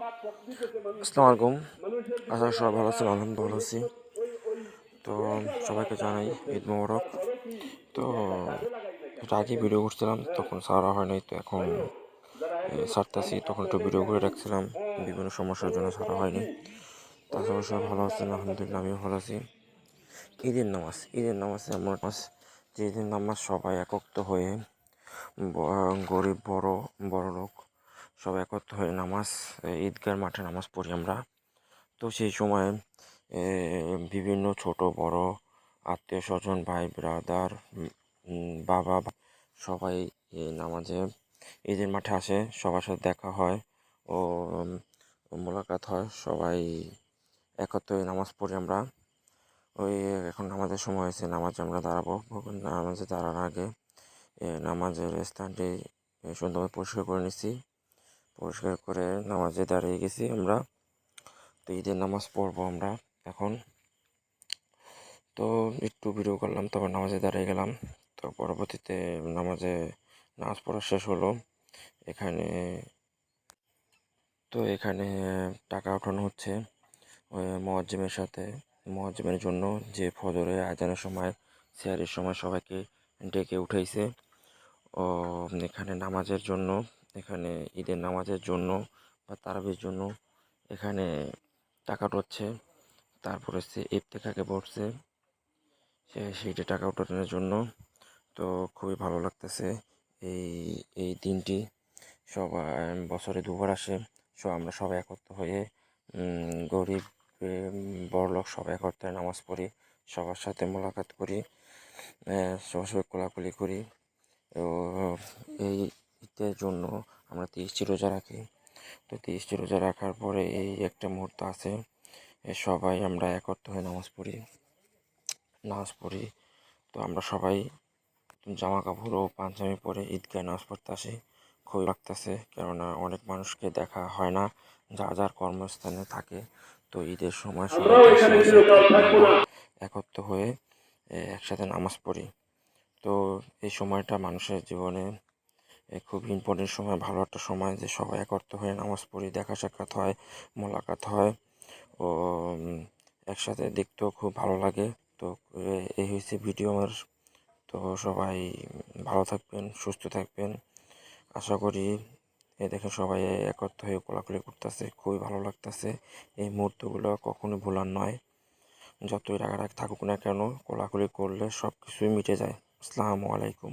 আসসালামু আলাইকুম। আশা সবাই ভালো আছেন, আলহামদুলিল্লাহ আছি। তো সবাইকে জানাই ঈদ মোবারক। তো আগে ভিডিও করছিলাম, তখন সারা হয় নাই, তো এখন সারতেছি তখন একটু ভিডিও করে রাখছিলাম, বিভিন্ন সমস্যার জন্য সারা হয়নি তাছাড়া সবাই ভালো আছেন, আলহামদুলিল্লাহ আমিও ভালো আছি। ঈদের নামাজ ঈদের নামাজ, এমন নামাজ যে ঈদের নামাজ সবাই একত্র হয়ে গরিব, বড় বড় সব একত্র হয়ে নামাজ ঈদগার মাঠে নামাজ পড়ি আমরা। তো সেই সময় বিভিন্ন ছোট, বড়, আত্মীয় স্বজন, ভাই ব্রাদার বাবা সবাই নামাজে, ঈদের মাঠে আসে, সবার সাথে দেখা হয় ও মোলাকাত হয়, সবাই একত্র হয়ে নামাজ পড়ি আমরা। ওই এখন নামাজের সময় হয়েছে, নামাজে আমরা দাঁড়াবো। নামাজে দাঁড়ানোর আগে নামাজের স্থানটি সুন্দরভাবে পরিষ্কার করে নিছি পরিষ্কার করে নামাজে দাঁড়িয়ে গেছি আমরা। তো ঈদের নামাজ পড়ব আমরা এখন। তো একটু ভিডিও করলাম, তারপর নামাজে দাঁড়িয়ে গেলাম। তো পরবর্তীতে নামাজে, নামাজ পড়া শেষ হলো। এখানে, তো এখানে টাকা ওঠানো হচ্ছে মোয়াজ্জেমের সাথে। মোয়াজ্জেমের জন্য যে ফজরে, আজানের সময়, সেহারির সময় সবাইকে ডেকে উঠাইছে। ও, এখানে নামাজের জন্য এখানে ঈদের নামাজের জন্য বা তারাবির জন্য এখানে টাকা উঠাচ্ছে তারপরে সে ইফতেখাকে পড়ছে। সে সেইটা টাকা উঠানোর জন্য। তো খুবই ভালো লাগতেছে এই এই দিনটি। সবাই, বছরে দুবার আসে। সো আমরা সবাই একত্র হয়ে গরিব বড়লোক সবাই একত্রে নামাজ পড়ি। সবার সাথে মোলাকাত করি। সবার সাথে কোলাকুলি করি। এই ঈদের জন্য আমরা তিরিশটি রোজা রাখি। তো তিরিশটি রোজা রাখার পরে এই একটা মুহূর্ত আছে সবাই আমরা একত্র হয়ে নামাজ পড়ি। নামাজ পড়ি তো আমরা সবাই জামা কাপড় ও পাঞ্জাবি পরে ঈদগায় নামাজ পড়তে আসি। খুবই লাগতেছে কেননা অনেক মানুষকে দেখা হয় না যার যার কর্মস্থানে থাকে। তো ঈদের সময় সবাই একত্র হয়ে একসাথে নামাজ পড়ি। তো এই সময়টা মানুষের জীবনে খুব ইম্পর্টেন্ট সময়, ভালো একটা সময় যে সবাই একত্র হয়ে নামাজ পড়ি, দেখা সাক্ষাৎ হয়, মোলাকাত হয়। ও একসাথে দেখতেও খুব ভালো লাগে। তো এই হয়েছে ভিডিও আমার। তো সবাই ভালো থাকবেন, সুস্থ থাকবেন। আশা করি এ দেখে সবাই একত্র হয়ে কোলাকুলি করতেছে, খুবই ভালো লাগতেছে। এই মুহূর্তগুলো কখনো ভোলার নয়। যতই রাগারাগ থাকুক না কেন, কোলাকুলি করলে সব কিছুই মিটে যায়। আসসালামু আলাইকুম।